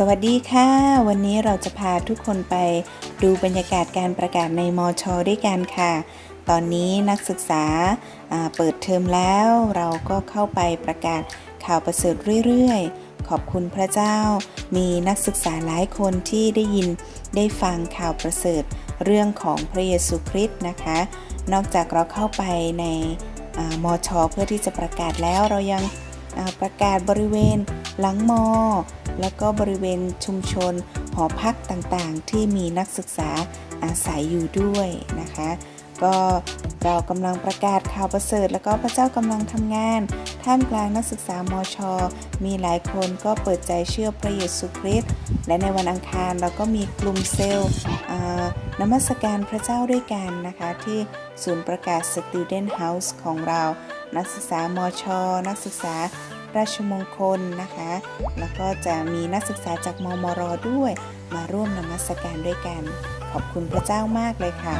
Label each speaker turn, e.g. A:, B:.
A: สวัสดีค่ะ วันนี้เราจะพาทุกคนไปดูบรรยากาศการประกาศในมอชอด้วยกันค่ะ ตอนนี้นักศึกษาาเปิดเทอมแล้วเราก็เข้าไปประกาศข่าวประเสริฐเรื่อยๆ ขอบคุณพระเจ้า มีนักศึกษาหลายคนที่ได้ยินได้ฟังข่าวประเสริฐเรื่องของพระเยซูคริสต์นะคะ นอกจากเราเข้าไปในอมอชอเพื่อที่จะประกาศแล้วเรายังประกาศบริเวณหลังมอ แล้วก็บริเวณชุมชน หอพักต่างๆ ที่มีนักศึกษาอาศัยอยู่ด้วยนะคะ ก็เรากำลังประกาศข่าวประเสริฐ แล้วก็พระเจ้ากำลังทำงาน ท่ามกลางนักศึกษามอชอมีหลายคนก็เปิดใจเชื่อพระเยซูคริสต์และในวันอังคารเราก็มีกลุ่มเซลล์นมัสการพระเจ้าด้วยกันนะคะ ที่ศูนย์ประกาศ Student House ของเรา นักศึกษามอชอนักศึกษา ราชมงคลนะคะ แล้วก็จะมีนักศึกษาจากมมรด้วย มาร่วมนมัสการด้วยกัน ขอบคุณพระเจ้ามากเลยค่ะ